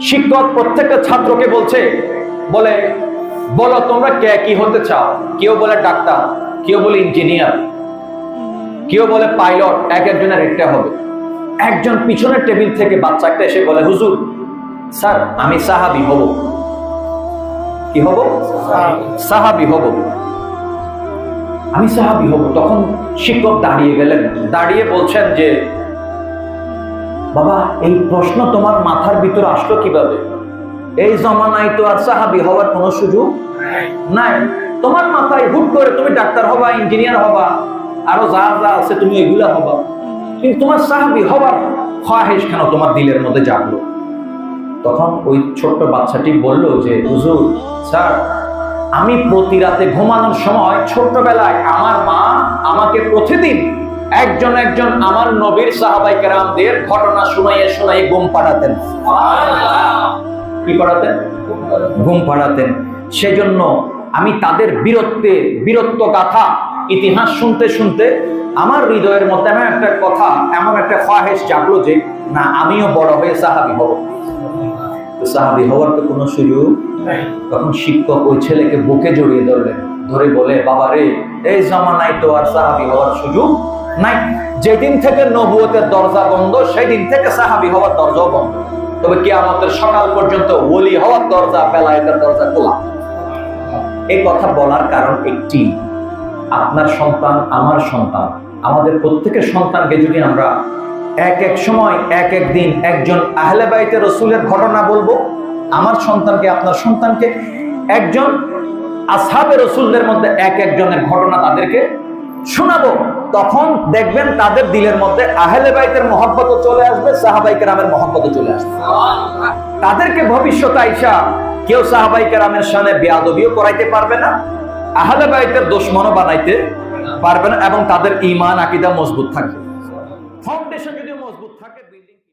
শিক্ষক প্রত্যেকটা ছাত্রকে বলছে, বলে, বলো তোমরা কে, কি হতে চাও? কেউ বলে ডাক্তার, কেউ বলে ইঞ্জিনিয়ার, কেউ বলে পাইলট, এক একজনের একটা হবে। একজন পিছনের টেবিল থেকে বাচ্চা একটা এসে বলে, হুজুর, স্যার, আমি সাহাবি হব। কি হব? সাহাবি হব। আমি সাহাবি হব। তখন শিক্ষক দাঁড়িয়ে গেলেন। দাঁড়িয়ে বলছেন যে বাবা এই প্রশ্ন তোমার মাথার ভিতরে আসলো কীভাবে? এই জমানায় তো আর সাহাবি হওয়ার কোনো সুযোগ নাই। তোমার মাথায় হুট করে তুমি ডাক্তার হবা ইঞ্জিনিয়ার হবা আরও যা যা আছে তুমি এগুলা হবা। কিন্তু তোমার সাহাবি হবার খোয়াহেশ কেন তোমার দিলের মধ্যে জাগলো? তখন ওই ছোট্ট বাচ্চাটি বলল যে হুজুর স্যার আমি প্রতি রাতে ঘুমানোর সময় ছোট্টবেলায় আমার মা আমাকে প্রতিদিন একজন একজন আমার নবীর সাহাবাই কেরামদের ঘটনা শুনাইয়ে শুনাই গুম পাঠাতেন কি করাতেন ঘুম পাড়াতেন। সেজন্য আমি তাদের বীরত্বে, বীরত্ব গাথা, ইতিহাস শুনতে শুনতে আমার হৃদয়ের মধ্যে এমন একটা কথা, এমন একটা খোয়াহেশ জাগলো যে, না, আমিও বড় হয়ে সাহাবি হব। সাহাবি হওয়ার তো কোনো সুযোগ তখন শিক্ষক ওই ছেলেকে বুকে জড়িয়ে ধরলেন। ধরে বলে বাবা রে এই জামানায় তো আর সাহাবি হওয়ার সুযোগ নাই। যেদিন থেকে নবুয়তের দরজা বন্ধ সেই দিন থেকে সাহাবি হওয়ার দরজাও বন্ধ। তবে কি আমাদের সকাল পর্যন্ত ওলি হওয়ার দরজা, বেলায়েতের দরজা খোলা। এই কথা বলার কারণ একটি, আপনার সন্তান আমার সন্তান। আমাদের প্রত্যেকের সন্তানকে যদি আমরা এক এক সময়, এক এক দিন একজন আহলে বাইতে রসুলের ঘটনা বলব, আমার সন্তানকে, আপনার সন্তানকে একজন আসহাবে রসুলদের মধ্যে এক একজনের ঘটনা তাদেরকে শোনাবো। তখন দেখবেন তাদের দিলের মধ্যে আহলে বাইতের মহব্বতও চলে আসবে, সাহাবাই কেরামের মহব্বতও চলে আসবে। তাদেরকে ভবিষ্যৎ আইসা কেউ সাহাবাই কেরামের সামনে বেয়াদবিও করাইতে পারবে না, আহলে বাইতের দুশ্মনও বানাইতে পারবে না, এবং তাদের ইমান আকিদা মজবুত থাকবে। ফাউন্ডেশন যদি